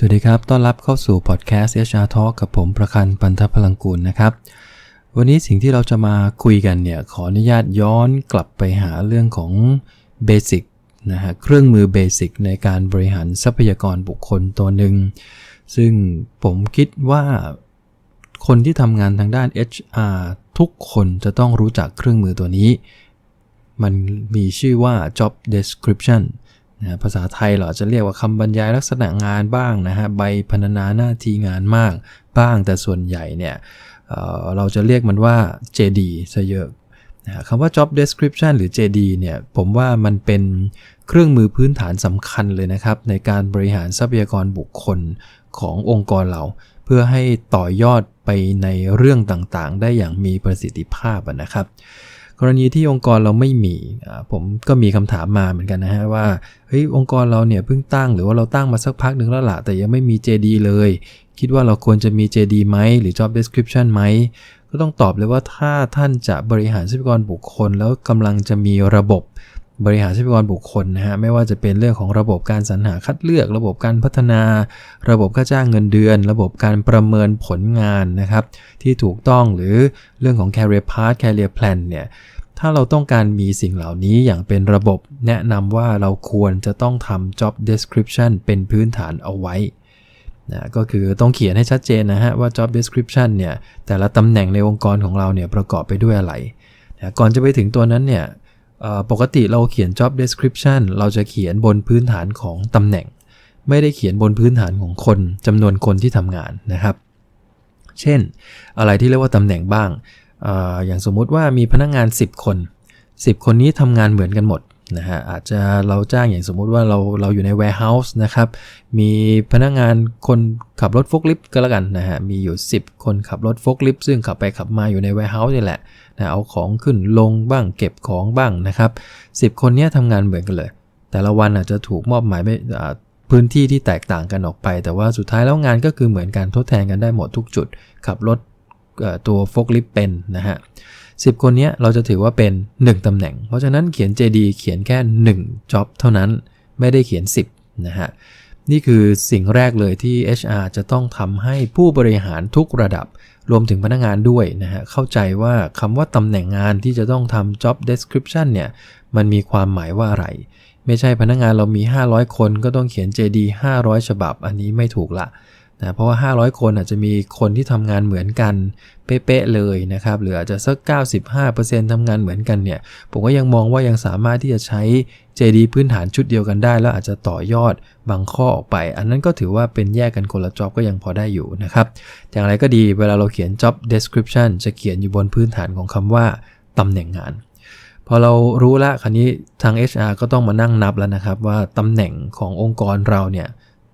สวัสดีครับ ต้อนรับเข้าสู่พอดแคสต์ HR Talk กับผมประคันปันทพลังกูลนะครับ วันนี้สิ่งที่เราจะมาคุยกันเนี่ย ขออนุญาตย้อนกลับไปหาเรื่องของเบสิกนะฮะ เครื่องมือเบสิกในการบริหารทรัพยากรบุคคลตัวหนึ่ง ซึ่งผมคิดว่าคนที่ทำงานทางด้าน HR ทุกคนจะต้องรู้จักเครื่องมือตัวนี้ มันมีชื่อว่า job description นะภาษาไทยเราจะเรียกว่าคำบรรยายลักษณะงานบ้างนะฮะใบพรรณนาหน้าที่งานมากบ้าง แต่ส่วนใหญ่เนี่ยเเราจะเรียกมันว่า JD ซะเยอะนะคำว่า job description หรือ JD เนี่ยผมว่ามันเป็นเครื่องมือพื้นฐานสำคัญเลยนะครับ ในการบริหารทรัพยากรบุคคลขององค์กรเรา เพื่อให้ต่อยอดไปในเรื่องต่างๆ ได้อย่างมีประสิทธิภาพนะครับ กรณีที่องค์กรเราไม่มีผมก็มีคำถามมาเหมือนกันนะฮะว่าเฮ้ยองค์กรเราเนี่ยเพิ่งตั้งหรือว่าเราตั้งมาสักพักหนึ่งแล้วละแต่ยังไม่มี JD เลย คิดว่าเราควรจะมี JD ไหมหรือ Job Description ไหมก็ต้องตอบเลยว่าถ้าท่านจะบริหารทรัพยากรบุคคล แล้วกำลังจะมีระบบ บริหารทรัพยากรบุคคลนะฮะไม่ว่าจะเป็นเรื่องของระบบการสรรหาคัดเลือก ระบบการพัฒนา ระบบค่าจ้างเงินเดือน ระบบการประเมินผลงานนะครับ ที่ถูกต้องหรือเรื่องของ career path career plan เนี่ยถ้าเราต้องการมีสิ่งเหล่านี้อย่างเป็นระบบ แนะนำว่าเราควรจะต้องทำ job description เป็นพื้นฐานเอาไว้นะก็คือต้องเขียนให้ชัดเจนนะฮะว่า job description เนี่ยแต่ละตำแหน่งในองค์กรของเราเนี่ยประกอบไปด้วยอะไรนะก่อนจะไปถึงตัวนั้นเนี่ย ปกติเราเขียน job description เราจะเขียนบนพื้นฐานของตำแหน่ง ไม่ได้เขียนบนพื้นฐานของคนจำนวนคนที่ทำงานนะครับ เช่น อะไรที่เรียกว่าตำแหน่งบ้างอย่างสมมุติว่ามีพนักงงาน 10 คน 10 คนนี้ทำงานเหมือนกันหมด นะฮะอาจจะเราจ้างอย่างสมมุติว่าเราเราอยู่ใน warehouse นะครับมีพนักงงานคนขับรถฟกลิฟต์ก็แล้วกันนะฮะมีอยู่ 10 คนขับรถฟกลิฟต์ซึ่งขับไปขับมาอยู่ใน warehouse นี่แหละนะเอาของขึ้นลงบ้างเก็บของบ้างนะครับ10 คนนี้ทำงานเหมือนกันเลย แต่ละวันอาจจะถูกมอบหมายไปพื้นที่ที่แตกต่างกันออกไป แต่ว่าสุดท้ายแล้วงานก็คือเหมือนกันทดแทนกันได้หมดทุกจุด ขับรถตัวโฟกลิฟเป็นนะฮะ สิคนนี้เราจะถือว่าเป็น 1 ตำแหน่ง เพราะฉะนั้นเขียน JD เขียนแค่ 1 job เท่านั้นไม่ได้เขียน 10 นะฮะ นี่คือสิ่งแรกเลยที่ HR จะต้องทำให้ผู้บริหารทุกระดับ รวมถึงพนักงานด้วยนะฮะ เข้าใจว่าคำว่าตำแหน่งงานที่จะต้องทำ job description เนี่ยมันมีความหมายว่าอะไร ไม่ใช่พนักงานเรามี 500 คนก็ต้องเขียน JD 500 ฉบับ อันนี้ไม่ถูกละ นะเพราะว่า 500 คนอาจจะมีคนที่ทำงานเหมือนกันเป๊ะๆเลยนะครับหรืออาจจะสัก 95%ทำงานเหมือนกันเนี่ยผมก็ยังมองว่ายังสามารถที่จะใช้ JD พื้นฐานชุดเดียวกันได้ แล้วอาจจะต่อยอดบางข้อออกไป อันนั้นก็ถือว่าเป็นแยกกันคนละจ็อบก็ยังพอได้อยู่นะครับอย่างไรก็ดีเวลาเราเขียน job description จะเขียนอยู่บนพื้นฐานของคำว่าตำแหน่งงานพอเรารู้ละคราวนี้ทาง HR ก็ต้องมานั่งนับแล้วนะครับว่าตำแหน่งขององค์กรเราเนี่ย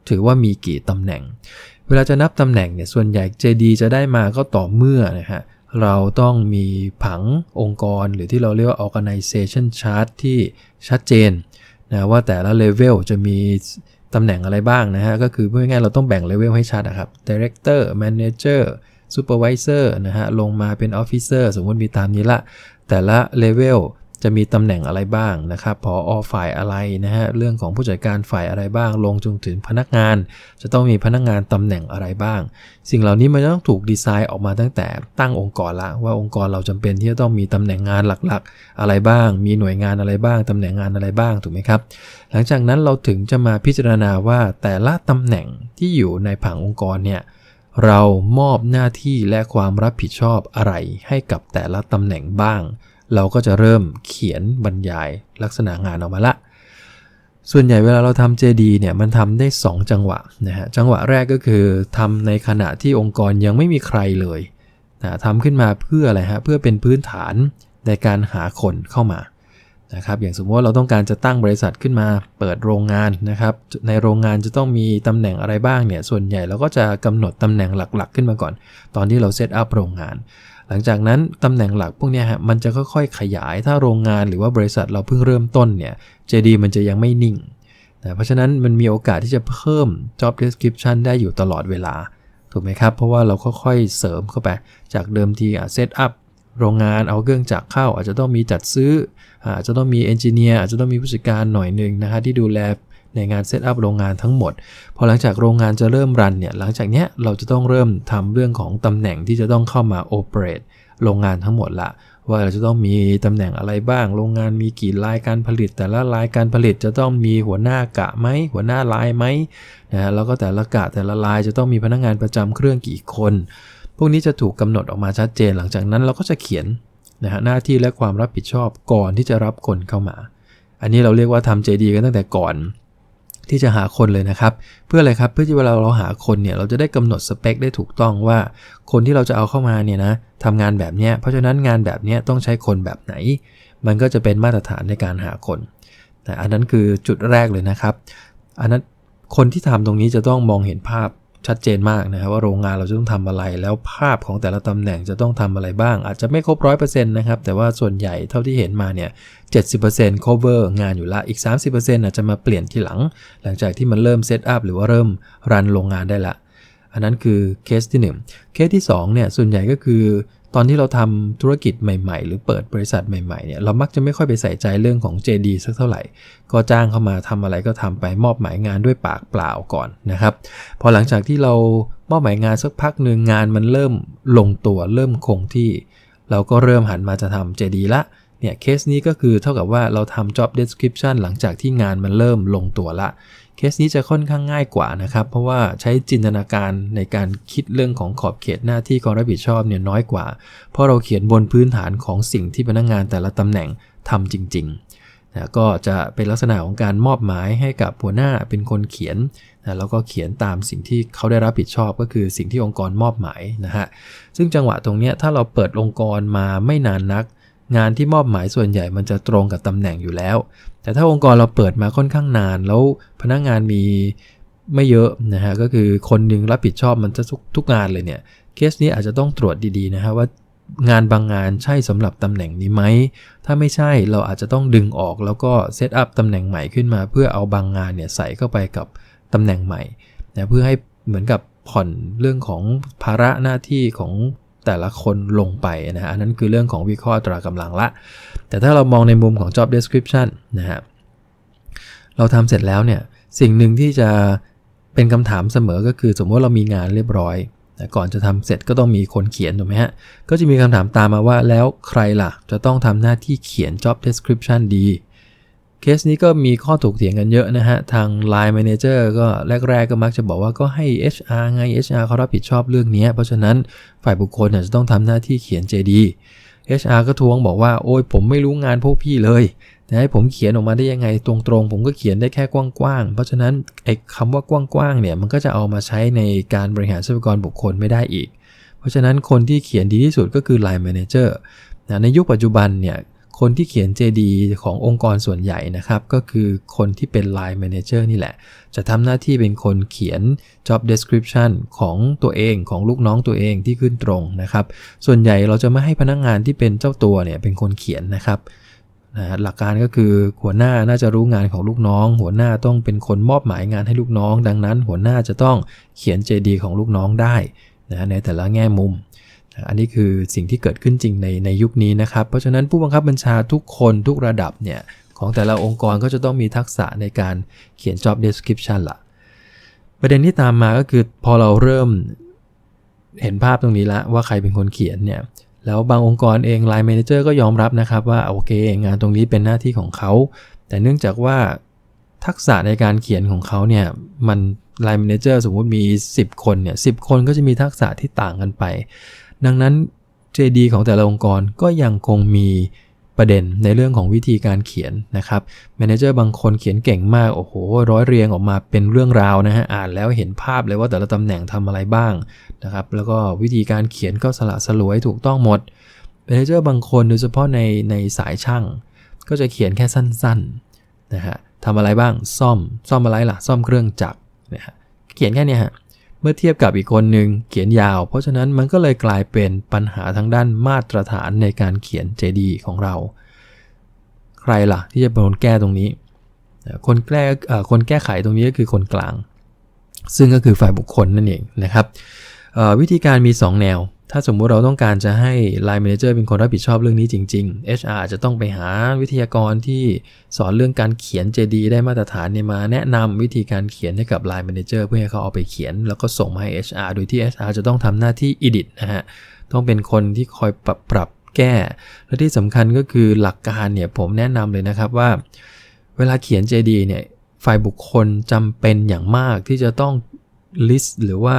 ถือว่ามีกี่ตำแหน่ง เวลาจะนับตำแหน่งเนี่ยส่วนใหญ่ JD จะได้มาก็ต่อเมื่อนะฮะเราต้องมีผังองค์กรหรือที่เราเรียกว่า organization chart ที่ชัดเจนนะว่าแต่ละเลเวลจะมีตำแหน่งอะไรบ้างนะฮะ ก็คือพูดง่ายๆเราต้องแบ่งเลเวลให้ชัดนะครับ director manager supervisor นะฮะ ลงมาเป็น officer สมมติมีตามนี้ละ แต่ละเลเวล จะมีตำแหน่งอะไรบ้างนะครับพออฝ่ายอะไรนะฮะ เรื่องของผู้จัดการฝ่ายอะไรบ้าง ลงจนถึงพนักงาน จะต้องมีพนักงานตำแหน่งอะไรบ้าง สิ่งเหล่านี้มันต้องถูกดีไซน์ออกมาตั้งแต่ตั้งองค์กรละ ว่าองค์กรเราจำเป็นที่จะต้องมีตำแหน่งงานหลักๆ อะไรบ้าง มีหน่วยงานอะไรบ้าง ตำแหน่งงานอะไรบ้าง ถูกไหมครับ หลังจากนั้นเราถึงจะมาพิจารณาว่าแต่ละตำแหน่งที่อยู่ในผังองค์กรเนี่ยเรามอบหน้าที่และความรับผิดชอบอะไรให้กับแต่ละตำแหน่งบ้าง เราก็จะเริ่มเขียนบรรยายลักษณะงานออกมาละ ส่วนใหญ่เวลาเราทำ JD เนี่ยมันทำได้ 2 จังหวะนะฮะจังหวะแรกก็คือทำในขณะที่องค์กรยังไม่มีใครเลยนะทำขึ้นมาเพื่ออะไรฮะเพื่อเป็นพื้นฐานในการหาคนเข้ามานะครับอย่างสมมติว่าเราต้องการจะตั้งบริษัทขึ้นมาเปิดโรงงานนะครับในโรงงานจะต้องมีตำแหน่งอะไรบ้างเนี่ยส่วนใหญ่เราก็จะกำหนดตำแหน่งหลักๆ ขึ้นมาก่อน ตอนที่เราเซตอัพโรงงาน ลังจากนั้นตำแหน่งหลักพวกนี้ฮะมันจะค่อยๆขยายถ้าโรงงานหรือว่าบริษัทเราเพิ่งเริ่มต้นเนี่ย JD มันจะยังไม่นิ่งนะเพราะฉะนั้นมันมีโอกาสที่จะเพิ่ม job description ได้อยู่ตลอดเวลา ถูกไหมครับ เพราะว่าเราค่อยๆเสริมเข้าไป จากเดิมทีอะเซตอัพโรงงานเอาเครื่องจักรเข้า อาจจะต้องมีจัดซื้ออาจจะต้องมีเอนจิเนียร์อาจจะต้องมีผู้จัดการหน่อยหนึ่งนะฮะที่ดูแล ในงานเซตอัพโรงงานทั้งหมด พอหลังจากโรงงานจะเริ่มรันเนี่ยหลังจากเนี้ยเราจะต้องเริ่มทำเรื่องของตำแหน่งที่จะต้องเข้ามาโอเปเรตโรงงานทั้งหมดละว่าเราจะต้องมีตำแหน่งอะไรบ้าง โรงงานมีกี่รายการผลิต แต่ละรายการผลิตจะต้องมีหัวหน้ากะไหม หัวหน้าลายไหมนะแล้วก็แต่ละกะแต่ละลายจะต้องมีพนักงานประจำเครื่องกี่คน พวกนี้จะถูกกำหนดออกมาชัดเจน หลังจากนั้นเราก็จะเขียนนะฮะหน้าที่และความรับผิดชอบก่อนที่จะรับคนเข้ามา อันนี้เราเรียกว่าทำ JD กันตั้งแต่ก่อน ที่จะหาคนเลยนะครับ เพื่ออะไรครับเพื่อที่เวลาเราหาคนเนี่ยเราจะได้กำหนดสเปคได้ถูกต้องว่า คนที่เราจะเอาเข้ามาเนี่ยนะทำงานแบบเนี้ยเพราะฉะนั้นงานแบบเนี้ยต้องใช้คนแบบไหน มันก็จะเป็นมาตรฐานในการหาคนแต่อันนั้นคือจุดแรกเลยนะครับ อันนั้นคนที่ทำตรงนี้จะต้องมองเห็นภาพ ชัดเจนมากนะครับว่าโรงงานเราจะต้องทำอะไร แล้วภาพของแต่ละตำแหน่งจะต้องทำอะไรบ้าง อาจจะไม่ครบร้อยเปอร์เซ็นต์นะครับ แต่ว่าส่วนใหญ่เท่าที่เห็นมาเนี่ยเจ็ดสิบเปอร์เซ็นต์ cover งานอยู่ละอีกสามสิบเปอาจจะมาเปลี่ยนทีหลัง หลังจากที่มันเริ่มเซตอัพหรือว่าเริ่มรันโรงงานได้ละ อันนั้นคือเคสที่1เคสที่2เนี่ยส่วนใหญ่ก็คือ ตอนที่เราทำธุรกิจใหม่ๆ หรือเปิดบริษัทใหม่ๆเนี่ยเรามักจะไม่ค่อยไปใส่ใจเรื่องของ JD สักเท่าไหร่ ก็จ้างเข้ามาทำอะไรก็ทำไปมอบหมายงานด้วยปากเปล่าก่อนนะครับ พอหลังจากที่เรามอบหมายงานสักพักหนึ่งงานมันเริ่มลงตัวเริ่มคงที่ เราก็เริ่มหันมาจะทำ JD ละเนี่ยเคสนี้ก็คือเท่ากับว่าเราทำ job description หลังจากที่งานมันเริ่มลงตัวละ เคสนี้จะค่อนข้างง่ายกว่านะครับ เพราะว่าใช้จินตนาการในการคิดเรื่องของขอบเขตหน้าที่ความรับผิดชอบเนี่ยน้อยกว่า เพราะเราเขียนบนพื้นฐานของสิ่งที่พนักงงานแต่ละตำแหน่งทำจริงๆนะก็จะเป็นลักษณะของการมอบหมายให้กับหัวหน้าเป็นคนเขียนนะแล้วก็เขียนตามสิ่งที่เขาได้รับผิดชอบก็คือสิ่งที่องค์กรมอบหมายนะฮะซึ่งจังหวะตรงนี้ถ้าเราเปิดองค์กรมาไม่นานนัก งานที่มอบหมายส่วนใหญ่มันจะตรงกับตำแหน่งอยู่แล้ว แต่ถ้าองค์กรเราเปิดมาค่อนข้างนาน แล้วพนักงงานมีไม่เยอะนะฮะก็คือคนนึงรับผิดชอบมันจะทุกทุกงานเลยเนี่ยเคสนี้อาจจะต้องตรวจดีๆนะฮะว่างานบางงานใช่สำหรับตำแหน่งนี้ไหม ถ้าไม่ใช่เราอาจจะต้องดึงออกแล้วก็เซตอัพตำแหน่งใหม่ขึ้นมา เพื่อเอาบางงานเนี่ยใส่เข้าไปกับตำแหน่งใหม่นะเพื่อให้เหมือนกับผ่อนเรื่องของภาระหน้าที่ของ แต่ละคนลงไปนะฮะอันนั้นคือเรื่องของวิเคราะห์ตรากำลังละ แต่ถ้าเรามองในมุมของ job description นะฮะเราทำเสร็จแล้วเนี่ยสิ่งหนึ่งที่จะเป็นคำถามเสมอก็คือสมมติเรามีงานเรียบร้อยแต่ก่อนจะทำเสร็จก็ต้องมีคนเขียนถูกไหมฮะ ก็จะมีคำถามตามมาว่าแล้วใครล่ะ จะต้องทำหน้าที่เขียน job description ดี เคสนี้ก็มีข้อถกเถียงกันเยอะนะฮะ ทาง Line Manager ก็แรก ๆ ก็มักจะบอกว่าก็ให้ HR ไง HR เขารับผิดชอบเรื่องนี้ เพราะฉะนั้นฝ่ายบุคคลจะต้องทำหน้าที่เขียน JD HR ก็ทวงบอกว่าโอ้ยผมไม่รู้งานพวกพี่เลยให้ผมเขียนออกมาได้ยังไงตรงๆ ผมก็เขียนได้แค่กว้างๆ เพราะฉะนั้นไอ้คำว่ากว้างๆเนี่ยมันก็จะเอามาใช้ในการบริหารทรัพยากรบุคคลไม่ได้อีก เพราะฉะนั้นคนที่เขียนดีที่สุดก็คือ Line Manager ในยุคปัจจุบันเนี่ย คนที่เขียน JD ขององค์กรส่วนใหญ่นะครับ ก็คือคนที่เป็น Line Manager นี่แหละ จะทำหน้าที่เป็นคนเขียน Job Description ของตัวเองของลูกน้องตัวเองที่ขึ้นตรงนะครับ ส่วนใหญ่เราจะไม่ให้พนักงงานที่เป็นเจ้าตัวเนี่ยเป็นคนเขียนนะครับนะหลักการก็คือหัวหน้าน่าจะรู้งานของลูกน้อง หัวหน้าต้องเป็นคนมอบหมายงานให้ลูกน้อง ดังนั้นหัวหน้าจะต้องเขียน JD ของลูกน้องได้นะในแต่ละแง่มุม อันนี้คือสิ่งที่เกิดขึ้นจริงในในยุคนี้นะครับ เพราะฉะนั้นผู้บังคับบัญชาทุกคนทุกระดับเนี่ยของแต่ละองค์กรก็จะต้องมีทักษะในการเขียน job description ละประเด็นที่ตามมาก็คือพอเราเริ่มเห็นภาพตรงนี้แล้วว่าใครเป็นคนเขียนเนี่ยแล้วบางองค์กรเอง Line Manager ก็ยอมรับนะครับว่าโอเค งานตรงนี้เป็นหน้าที่ของเขา แต่เนื่องจากว่าทักษะในการเขียนของเขาเนี่ยมัน Line Manager สมมุติมี 10 คนเนี่ยสิคนก็จะมีทักษะที่ต่างกันไป ดังนั้น JD ของแต่ละองค์กรก็ยังคงมีประเด็นในเรื่องของวิธีการเขียนนะครับแมเนเจอร์บางคนเขียนเก่งมาก โอ้โห ร้อยเรียงออกมาเป็นเรื่องราวนะฮะ อ่านแล้วเห็นภาพเลยว่าแต่ละตำแหน่งทำอะไรบ้างนะครับ แล้วก็วิธีการเขียนก็สละสลวยถูกต้องหมดแมเนเจอร์บางคนโดยเฉพาะในในสายช่าง ก็จะเขียนแค่สั้นๆนะฮะทำอะไรบ้างซ่อมซ่อมอะไรล่ะ ซ่อมเครื่องจักรนะฮะเขียนแค่นี้ฮะ มื่อเทียบกับอีกคนหนึ่งเขียนยาว เพราะฉะนั้นมันก็เลยกลายเป็นปัญหาทางด้านมาตรฐานในการเขียนเจดีของเรา ใครล่ะ ที่จะเป็นคนแก้ตรงนี้ คนแก้คนแก้ไขตรงนี้ก็คือคนกลาง ซึ่งก็คือฝ่ายบุคคลนั่นเองนะครับวิธีการมี 2 แนว ถ้าสมมุติเราต้องการจะให้ Line Manager เป็นคนรับผิดชอบเรื่องนี้จริง ๆ HR จะต้องไปหาวิทยากรที่สอนเรื่องการเขียน JD ได้มาตรฐานเนี่ยมาแนะนำวิธีการเขียนให้กับ Line Manager เพื่อให้เขาเอาไปเขียน แล้วก็ส่งมาให้ HR โดยที่ HR จะต้องทำหน้าที่ edit นะฮะ ต้องเป็นคนที่คอยปรับปรับแก้ และที่สำคัญก็คือหลักการเนี่ยผมแนะนำเลยนะครับว่า เวลาเขียน JD เนี่ยฝ่ายบุคคลจำเป็นอย่างมากที่จะต้อง list หรือว่า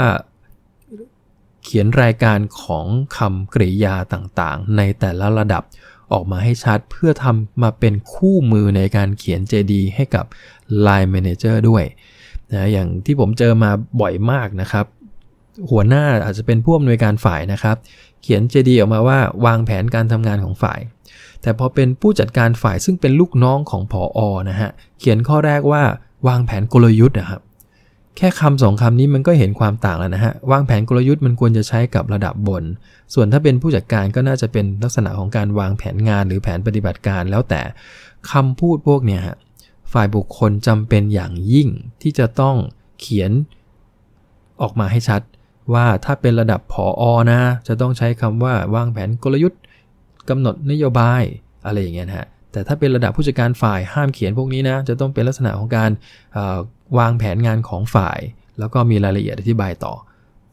เขียนรายการของคำกริยาต่างๆ ในแต่ละระดับออกมาให้ชัดเพื่อทำมาเป็นคู่มือในการเขียน JD ให้กับ Line Manager ด้วยนะอย่างที่ผมเจอมาบ่อยมากนะครับ หัวหน้าอาจจะเป็นผู้อำนวยการฝ่ายนะครับ เขียน JD ออกมาว่าวางแผนการทำงานของฝ่าย แต่พอเป็นผู้จัดการฝ่ายซึ่งเป็นลูกน้องของผออนะฮะ เขียนข้อแรกว่าวางแผนกลยุทธ์นะครับ แค่คำสองคำนี้มันก็เห็นความต่างแล้วนะฮะ วางแผนกลยุทธ์มันควรจะใช้กับระดับบน ส่วนถ้าเป็นผู้จัดการก็น่าจะเป็นลักษณะของการวางแผนงานหรือแผนปฏิบัติการแล้วแต่คำพูดพวกเนี้ยฮะฝ่ายบุคคลจำเป็นอย่างยิ่งที่จะต้องเขียนออกมาให้ชัด ว่าถ้าเป็นระดับผออนะ จะต้องใช้คำว่าวางแผนกลยุทธ์กำหนดนโยบายอะไรอย่างเงี้ยฮะ แต่ถ้าเป็นระดับผู้จัดการฝ่ายห้ามเขียนพวกนี้นะ จะต้องเป็นลักษณะของการวางแผนงานของฝ่าย แล้วก็มีรายละเอียดอธิบายต่อ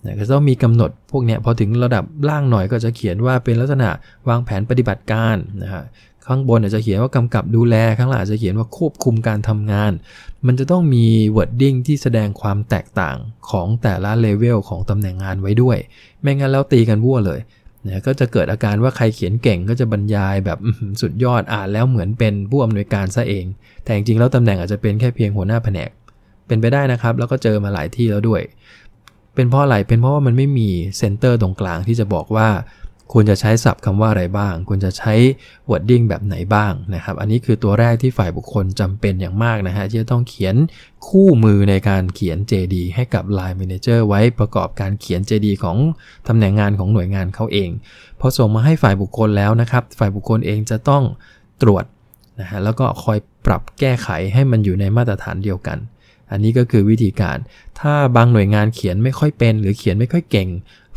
นะก็ต้องมีกำหนดพวกเนี้ยพอถึงระดับล่างหน่อยก็จะเขียนว่าเป็นลักษณะวางแผนปฏิบัติการนะฮะข้างบนอาจจะเขียนว่ากำกับดูแลข้างล่างอาจจะเขียนว่าควบคุมการทำงาน มันจะต้องมี wording ที่แสดงความแตกต่างของแต่ละเลเวลของตำแหน่งงานไว้ด้วย ไม่งั้นแล้วตีกันวั่วเลย นะก็จะเกิดอาการว่าใครเขียนเก่งก็จะบรรยายแบบสุดยอดอ่านแล้วเหมือนเป็นผู้อำนวยการซะเอง แต่จริงๆแล้วตำแหน่งอาจจะเป็นแค่เพียงหัวหน้าแผนก เป็นไปได้นะครับ แล้วก็เจอมาหลายที่แล้วด้วย เป็นเพราะอะไรเป็นเพราะว่ามันไม่มีเซนเตอร์ตรงกลางที่จะบอกว่า ควรจะใช้ศัพท์คำว่าอะไรบ้าง ควรจะใช้ wording แบบไหนบ้างนะครับ อันนี้คือตัวแรกที่ฝ่ายบุคคลจำเป็นอย่างมากนะฮะที่จะต้องเขียนคู่มือในการเขียน JD ให้กับ Line Manager ไว้ประกอบการเขียน JD ของตำแหน่งงานของหน่วยงานเขาเอง พอส่งมาให้ฝ่ายบุคคลแล้วนะครับ ฝ่ายบุคคลเองจะต้องตรวจนะฮะแล้วก็คอยปรับแก้ไขให้มันอยู่ในมาตรฐานเดียวกัน อันนี้ก็คือวิธีการ ถ้าบางหน่วยงานเขียนไม่ค่อยเป็น หรือเขียนไม่ค่อยเก่ง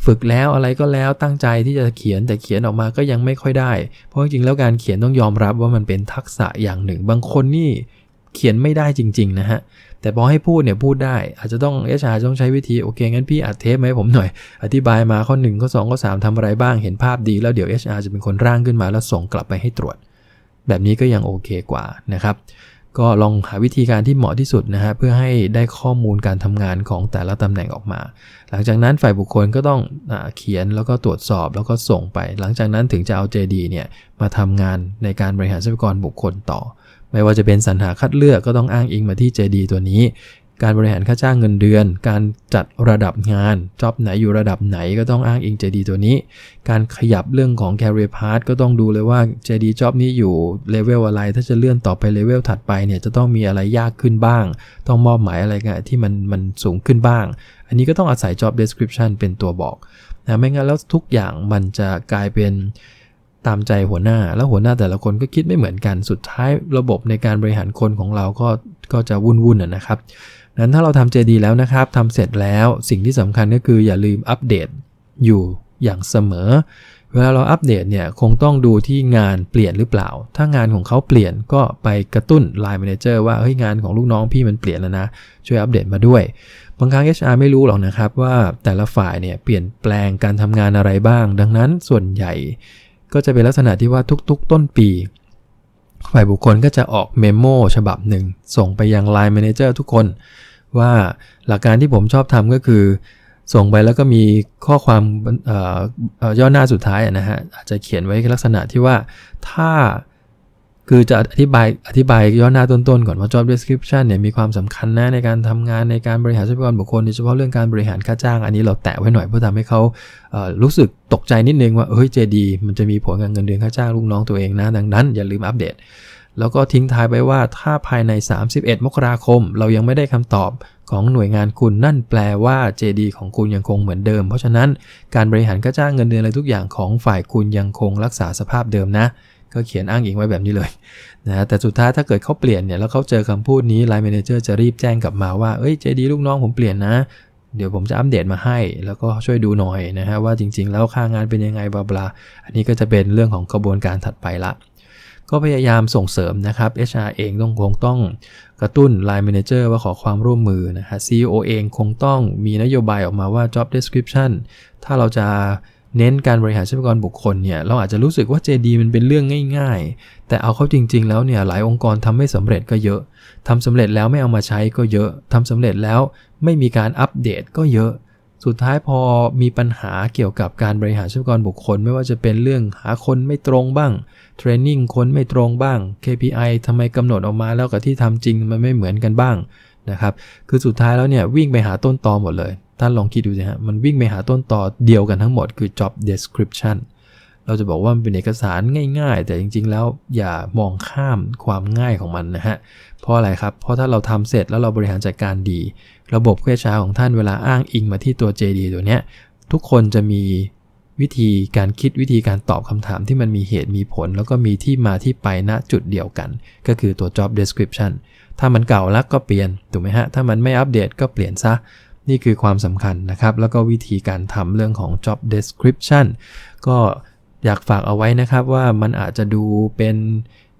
ฝึกแล้วอะไรก็แล้วตั้งใจที่จะเขียนแต่เขียนออกมาก็ยังไม่ค่อยได้ เพราะจริงแล้วการเขียนต้องยอมรับว่ามันเป็นทักษะอย่างหนึ่ง บางคนนี่เขียนไม่ได้จริง ๆ นะฮะ แต่พอให้พูดเนี่ยพูดได้ อาจจะต้องเอชาต้องใช้วิธีโอเคงั้นพี่อัดเทปไหมผมหน่อย อธิบายมาข้อ1ข้อ2ข้อ3ทำอะไรบ้างเห็นภาพดีแล้วเดี๋ยว HR จะเป็นคนร่างขึ้นมาแล้วส่งกลับไปให้ตรวจ แบบนี้ก็ยังโอเคกว่านะครับ ก็ลองหาวิธีการที่เหมาะที่สุดนะฮะเพื่อให้ได้ข้อมูลการทำงานของแต่ละตำแหน่งออกมา หลังจากนั้นฝ่ายบุคคลก็ต้องอเขียนแล้วก็ตรวจสอบแล้วก็ส่งไป หลังจากนั้นถึงจะเอา JD เนี่ยมาทำงานในการบริหารทรัพยากรบุคคลต่อ ไม่ว่าจะเป็นสรรหาคัดเลือกก็ต้องอ้างอิงมาที่ JD ตัวนี้ การบริหารค่าจ้างเงินเดือน การจัดระดับงานจ็อบไหนอยู่ระดับไหนก็ต้องอ้างอิง JD ตัวนี้ การขยับเรื่องของ career path ก็ต้องดูเลยว่า JD job นี้อยู่เลเวลอะไร ถ้าจะเลื่อนต่อไปเลเวลถัดไปเนี่ยจะต้องมีอะไรยากขึ้นบ้าง ต้องมอบหมายอะไรกันที่มันมันสูงขึ้นบ้าง อันนี้ก็ต้องอาศัย job description เป็นตัวบอกนะไม่งั้นแล้วทุกอย่างมันจะกลายเป็นตามใจหัวหน้าแล้วหัวหน้าแต่ละคนก็คิดไม่เหมือนกันสุดท้ายระบบในการบริหารคนของเราก็ก็จะวุ่นๆนะครับ นั้นถ้าเราทำ JD แล้วนะครับทำเสร็จแล้วสิ่งที่สำคัญก็คืออย่าลืมอัปเดตอยู่อย่างเสมอ เวลาเราอัปเดตเนี่ยคงต้องดูที่งานเปลี่ยนหรือเปล่า ถ้างานของเขาเปลี่ยนก็ไปกระตุ้น Line Manager ว่าเฮ้ยงานของลูกน้องพี่มันเปลี่ยนแล้วนะ ช่วยอัปเดตมาด้วย บางครั้ง HR ไม่รู้หรอกนะครับว่าแต่ละฝ่ายเนี่ยเปลี่ยนแปลงการทำงานอะไรบ้าง ดังนั้นส่วนใหญ่ ก็จะเป็นลักษณะที่ว่าทุกๆ ต้นปีฝ่ายบุคคลก็จะออกเมมโมฉบับหนึ่ง ส่งไปยัง Line Manager ทุกคน ว่าหลักการที่ผมชอบทำก็คือ ส่งไปแล้วก็มีข้อความย่อหน้าสุดท้ายนะฮะอาจจะเขียนไว้ลักษณะที่ว่าถ้าคือจะอธิบายอธิบายย่อหน้าต้นๆก่อนว่า job description เนี่ยมีความสำคัญนะในการทำงานในการบริหารทรัพยากรบุคคลโดยเฉพาะเรื่องการบริหารค่าจ้าง อันนี้เราแตะไว้หน่อยเพื่อทำให้เขารู้สึกตกใจนิดนึงว่าเฮ้ยเจดี มันจะมีผลกับเงินเดือนค่าจ้างลูกน้องตัวเองนะ ดังนั้นอย่าลืมอัปเดต แล้วก็ทิ้งท้ายไปว่าถ้าภายใน 31 มกราคม เรายังไม่ได้คำตอบของหน่วยงานคุณนั่นแปลว่า JD ของคุณยังคงเหมือนเดิม เพราะฉะนั้นการบริหารค่าจ้างเงินเดือนอะไรทุกอย่างของฝ่ายคุณยังคงรักษาสภาพเดิมนะ ก็เขียนอ้างอิงไว้แบบนี้เลยนะแต่สุดท้ายถ้าเกิดเขาเปลี่ยนเนี่ยแล้วเขาเจอคำพูดนี้ไลน์แมเนเจอร์จะรีบแจ้งกลับมาว่าเอ้ย JD ลูกน้องผมเปลี่ยนนะเดี๋ยวผมจะอัปเดตมาให้ แล้วก็ช่วยดูหน่อยนะฮะว่าจริง ๆ แล้วค่างานเป็นยังไงบลาบลาอันนี้ก็จะเป็นเรื่องของกระบวนการถัดไปละ ก็พยายามส่งเสริมนะครับ HR เองต้องคงต้องกระตุ้น Line Manager ว่าขอความร่วมมือนะฮะ CEO เองคงต้องมีนโยบายออกมาว่า Job Description ถ้าเราจะเน้นการบริหารทรัพยากรบุคคลเนี่ยเราอาจจะรู้สึกว่า JD มันเป็นเรื่องง่ายๆ แต่เอาเข้าจริง ๆ แล้วเนี่ยหลายองค์กรทำไม่สำเร็จก็เยอะทำสำเร็จแล้วไม่เอามาใช้ก็เยอะทำสำเร็จแล้วไม่มีการอัปเดตก็เยอะ สุดท้ายพอมีปัญหาเกี่ยวกับการบริหารทรัพยากรบุคคล ไม่ว่าจะเป็นเรื่องหาคนไม่ตรงบ้างเทรนนิ่งคนไม่ตรงบ้าง KPI ทำไมกำหนดออกมาแล้วกับที่ทำจริงมันไม่เหมือนกันบ้างนะครับคือสุดท้ายแล้วเนี่ยวิ่งไปหาต้นตอหมดเลย ท่านลองคิดดูสิฮะมันวิ่งไปหาต้นตอเดียวกันทั้งหมดคือ job description เราจะบอกว่ามันเป็นเอกสารง่ายๆ แต่จริงๆ แล้วอย่ามองข้ามความง่ายของมันนะฮะ เพราะอะไรครับ เพราะถ้าเราทำเสร็จแล้วเราบริหารจัดการดี ระบบเคชาของท่านเวลาอ้างอิงมาที่ตัว JD ตัวเนี้ย ทุกคนจะมีวิธีการคิดวิธีการตอบคำถามที่มันมีเหตุมีผล แล้วก็มีที่มาที่ไปณจุดเดียวกัน ก็คือตัว job description ถ้ามันเก่าแล้วก็เปลี่ยนถูกไหมฮะ ถ้ามันไม่อัปเดตก็เปลี่ยนซะนี่คือความสำคัญนะครับ แล้วก็วิธีการทำเรื่องของ job description ก็ อยากฝากเอาไว้นะครับว่ามันอาจจะดูเป็น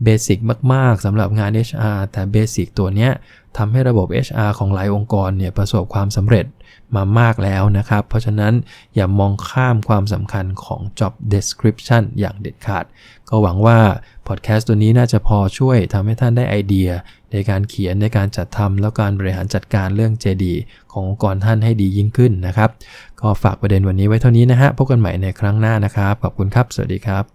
เบสิกมาก ๆสำหรับงาน HR แต่เบสิกตัวนี้ทำให้ระบบ HR ของหลายองค์กรเนี่ยประสบความสำเร็จมามากแล้วนะครับ เพราะฉะนั้นอย่ามองข้ามความสำคัญของ job description อย่างเด็ดขาด ก็หวังว่าพอดแคสต์ตัวนี้น่าจะพอช่วยทำให้ท่านได้ไอเดีย ในการเขียนในการจัดทำแล้วการบริหารจัดการเรื่อง JD ขององค์กรท่านให้ดียิ่งขึ้นนะครับ ก็ฝากประเด็นวันนี้ไว้เท่านี้นะฮะพบกันใหม่ในครั้งหน้านะครับขอบคุณครับ สวัสดีครับ